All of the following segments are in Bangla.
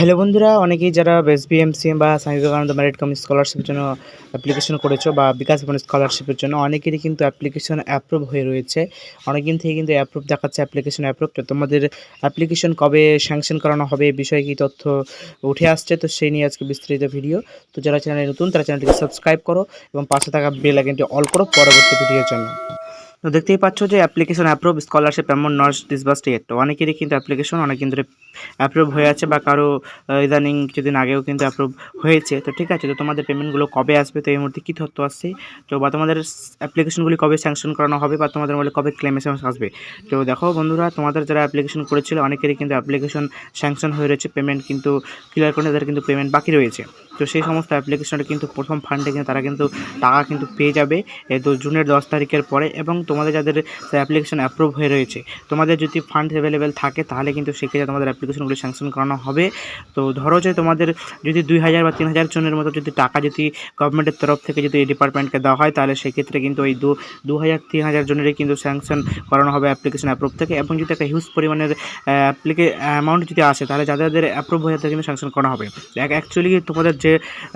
হ্যালো বন্ধুরা, অনেকেই যারা এস বিএমসি বা স্বামী বিবেকানন্দ ম্যারিট কাম স্কলারশিপের জন্য অ্যাপ্লিকেশন করেছ বা বিকাশ ভবন স্কলারশিপের জন্য, অনেকেরই কিন্তু অ্যাপ্লিকেশন অ্যাপ্রুভ হয়ে রয়েছে। অনেকদিন থেকে কিন্তু অ্যাপ্রুভ দেখাচ্ছে অ্যাপ্লিকেশন অ্যাপ্রুভ তো তোমাদের অ্যাপ্লিকেশন কবে স্যাংশন করানো হবে এই বিষয়ে কি তথ্য উঠে আসছে, তো সেই নিয়ে আজকে বিস্তারিত ভিডিও তো যারা চ্যানেলে নতুন, তারা চ্যানেলটিকে সাবস্ক্রাইব করো এবং পাশে থাকা বেল আইকনটি অল করো পরবর্তী ভিডিওর জন্য। তো দেখতেই পাচ্ছ যে অ্যাপ্লিকেশন অ্যাপ্রুভ স্কলারশিপ এমন নট ডিসবাস টেট তো অনেকেরই কিন্তু অ্যাপ্লিকেশন অনেক ধরে অ্যাপ্রুভ হয়ে আছে বা কারও ইদানিং কিছুদিন আগেও কিন্তু অ্যাপ্রুভ হয়েছে। তো ঠিক আছে, তো তোমাদের পেমেন্টগুলো কবে আসবে? তো এই মুহূর্তে কী তথ্য আসছে? তো বা তোমাদের অ্যাপ্লিকেশনগুলি কবে স্যাংশন করানো হবে বা তোমাদের বলে কবে ক্লেম এস আসবে? তো দেখো বন্ধুরা, তোমাদের যারা অ্যাপ্লিকেশন করেছিল, অনেকেরই কিন্তু অ্যাপ্লিকেশন স্যাংশন হয়ে রয়েছে পেমেন্ট কিন্তু ক্লিয়ার করে তাদের কিন্তু পেমেন্ট বাকি রয়েছে। তো সেই সমস্ত অ্যাপ্লিকেশনটা কিন্তু প্রথম ফান্ডে কিন্তু তারা কিন্তু টাকা কিন্তু পেয়ে যাবে তো জুনের দশ তারিখের পরে। এবং তোমাদের যাদের অ্যাপ্লিকেশন অ্যাপ্রুভ হয়ে রয়েছে, তোমাদের যদি ফান্ড অ্যাভেলেবেল থাকে, তাহলে কিন্তু সেক্ষেত্রে তোমাদের অ্যাপ্লিকেশনগুলি স্যাংশন করানো হবে। তো ধরো যে তোমাদের যদি দুই হাজার বা তিন হাজার জনের মতো যদি টাকা যদি গভর্নমেন্টের তরফ থেকে যদি এই ডিপার্টমেন্টকে দেওয়া হয়, তাহলে সেক্ষেত্রে কিন্তু ওই দু দু হাজার, তিন হাজার জনেরই কিন্তু স্যাংশন করানো হবে অ্যাপ্লিকেশন অ্যাপ্রুভ থেকে। এবং যদি একটা হিউজ পরিমাণের অ্যাপ্লিকে অ্যামাউন্ট যদি আসে, তাহলে যাদের অ্যাপ্রুভ হয়ে তাদের কিন্তু স্যাংশন করা হবে। অ্যাকচুয়ালি তোমাদের যে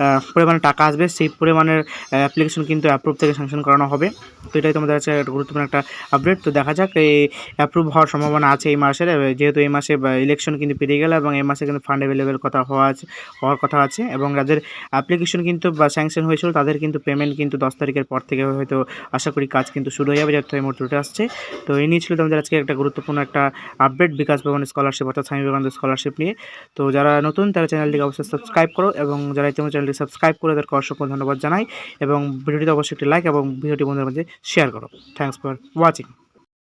আহ, পরিমাণে টাকা আসবে সেই পরিমাণের অ্যাপ্লিকেশন কিন্তু অ্যাপ্রুভ থেকে স্যাংশন করানো হবে। তো এটাই তোমাদের কাছে একটা গুরুত্বপূর্ণ একটা আপডেট তো দেখা যাক এই অ্যাপ্রুভ হওয়ার সম্ভাবনা আছে এই মাসের। যেহেতু এই মাসে ইলেকশন কিন্তু পেরিয়ে গেল এবং এই মাসে কিন্তু ফান্ড অ্যাভেলেবেল কথা হওয়া আছে হওয়ার কথা আছে এবং যাদের অ্যাপ্লিকেশন কিন্তু বা স্যাংশন হয়েছিল তাদের কিন্তু পেমেন্ট কিন্তু দশ তারিখের পর থেকে হয়তো আশা করি কাজ কিন্তু শুরু হয়ে যাবে যাতে এই মুহূর্তে আসছে। তো এই নিয়ে ছিল তোমাদের আজকে একটা গুরুত্বপূর্ণ একটা আপডেট বিকাশ ভবন স্কলারশিপ অর্থাৎ স্বামী বিবেকানন্দ স্কলারশিপ নিয়ে। তো যারা নতুন তারা চ্যানেলটিকে অবশ্যই সাবস্ক্রাইব করো এবং ইতিমধ্যে চ্যানেলটি সাবস্ক্রাইব করে তাদেরকে অসংখ্য ধন্যবাদ জানাই এবং ভিডিওটিতে অবশ্যই একটি লাইক এবং ভিডিওটি বন্ধুদের মধ্যে শেয়ার করো। Thanks for watching